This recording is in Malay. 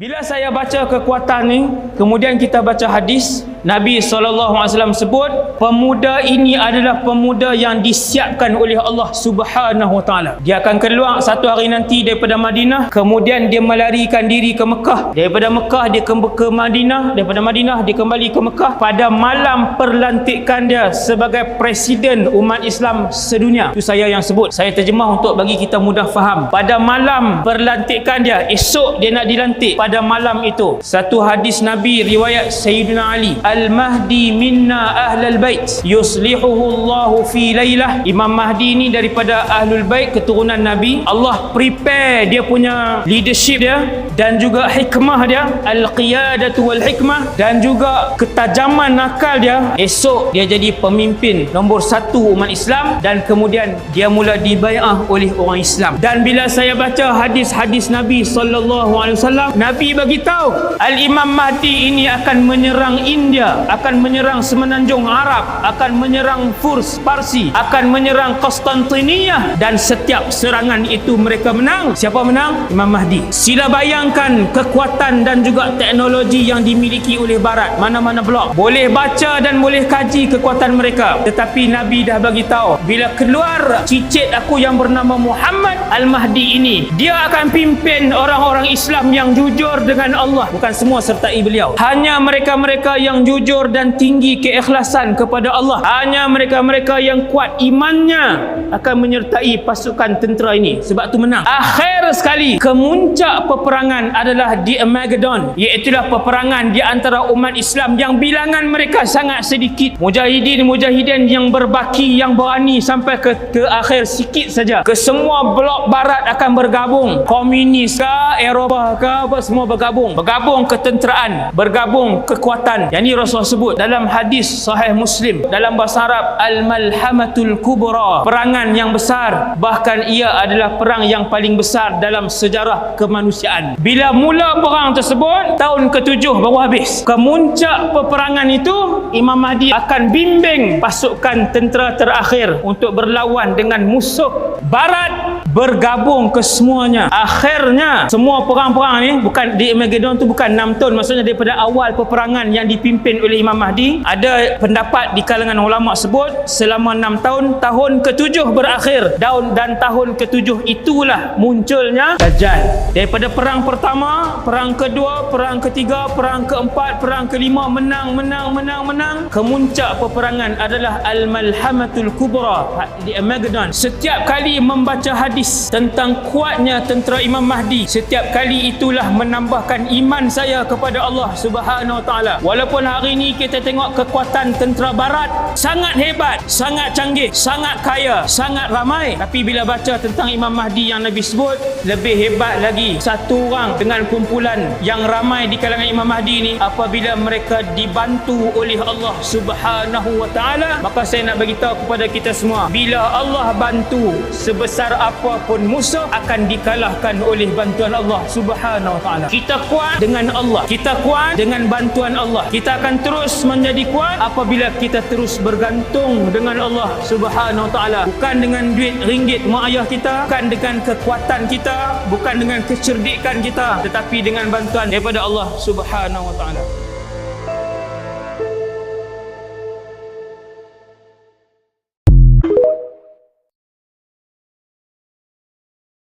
Bila saya baca kekuatan ni, kemudian kita baca hadis, Nabi SAW sebut, pemuda ini adalah pemuda yang disiapkan oleh Allah Subhanahu Wa Taala. Dia akan keluar satu hari nanti daripada Madinah, kemudian dia melarikan diri ke Mekah. Daripada Mekah dia ke, ke Madinah, daripada Madinah dia kembali ke Mekah pada malam perlantikan dia sebagai presiden umat Islam sedunia. Itu saya yang sebut. Saya terjemah untuk bagi kita mudah faham. Pada malam perlantikan dia, esok dia nak dilantik pada malam itu satu hadis Nabi riwayat Sayyidina Ali Al-Mahdi minna ahlal bait. Yuslihuhu Allahu fi laylah. Imam Mahdi ni daripada ahlul bait keturunan Nabi. Allah prepare dia punya leadership dia dan juga hikmah dia. Al-qiyadatu wal hikmah dan juga ketajaman nakal dia. Esok dia jadi pemimpin nombor satu umat Islam dan kemudian dia mula dibayar oleh orang Islam. Dan bila saya baca hadis-hadis Nabi sallallahu alaihi wasallam Nabi bagi tahu Al-Imam Mahdi ini akan menyerang India, akan menyerang semenanjung Arab, akan menyerang Furs, Parsi, akan menyerang Konstantinia dan setiap serangan itu mereka menang. Siapa menang? Imam Mahdi. Sila bayangkan kekuatan dan juga teknologi yang dimiliki oleh barat. Mana-mana blok. Boleh baca dan boleh kaji kekuatan mereka. Tetapi Nabi dah bagi tahu bila keluar cicit aku yang bernama Muhammad Al-Mahdi ini, dia akan pimpin orang-orang Islam yang jujur dengan Allah bukan semua sertai beliau hanya mereka-mereka yang jujur dan tinggi keikhlasan kepada Allah. Hanya mereka-mereka yang kuat imannya akan menyertai pasukan tentera ini. Sebab tu menang. Akhir sekali kemuncak peperangan adalah di Armageddon. Iaitulah peperangan di antara umat Islam yang bilangan mereka sangat sedikit. Mujahidin-mujahidin yang berbaki yang berani sampai ke, ke akhir sikit saja. Ke semua blok barat akan bergabung. Komunis ke Eropah ke apa semua bergabung. Bergabung ketenteraan bergabung kekuatan. Yang ini Rasulullah sebut dalam hadis sahih Muslim dalam bahasa Arab al-malhamatul kubra perangan yang besar. Bahkan ia adalah perang yang paling besar dalam sejarah kemanusiaan. Bila mula perang tersebut tahun ketujuh baru habis. Kemuncak peperangan itu Imam Mahdi akan bimbing pasukan tentera terakhir untuk berlawan dengan musuh barat bergabung ke semuanya. Akhirnya semua perang-perang ni bukan di Armageddon tu bukan 6 tahun maksudnya daripada awal peperangan yang dipimpin oleh Imam Mahdi ada pendapat di kalangan ulama sebut selama 6 tahun tahun ketujuh berakhir. Daun dan tahun ketujuh itulah munculnya Dajjal. Daripada perang pertama perang kedua perang ketiga perang keempat perang kelima menang menang menang menang. Kemuncak peperangan adalah Al-Malhamatul Kubra di Armageddon. Setiap kali membaca hadis tentang kuatnya tentera Imam Mahdi setiap kali itulah menambahkan iman saya kepada Allah Subhanahu Wa Taala. Walaupun hari ini kita tengok kekuatan tentera barat sangat hebat, sangat canggih, sangat kaya, sangat ramai, tapi bila baca tentang Imam Mahdi yang Nabi sebut, lebih hebat lagi satu orang dengan kumpulan yang ramai di kalangan Imam Mahdi ini apabila mereka dibantu oleh Allah Subhanahu Wa Taala, maka saya nak bagi tahu kepada kita semua, bila Allah bantu sebesar apapun musuh akan dikalahkan oleh bantuan Allah Subhanahu Wa Taala. Kita kuat dengan Allah. Kita kuat dengan bantuan Allah. Kita akan terus menjadi kuat apabila kita terus bergantung dengan Allah Subhanahu Wa Taala. Bukan dengan duit ringgit mak ayah kita, bukan dengan kekuatan kita, bukan dengan kecerdikan kita, tetapi dengan bantuan daripada Allah Subhanahu Wa Taala.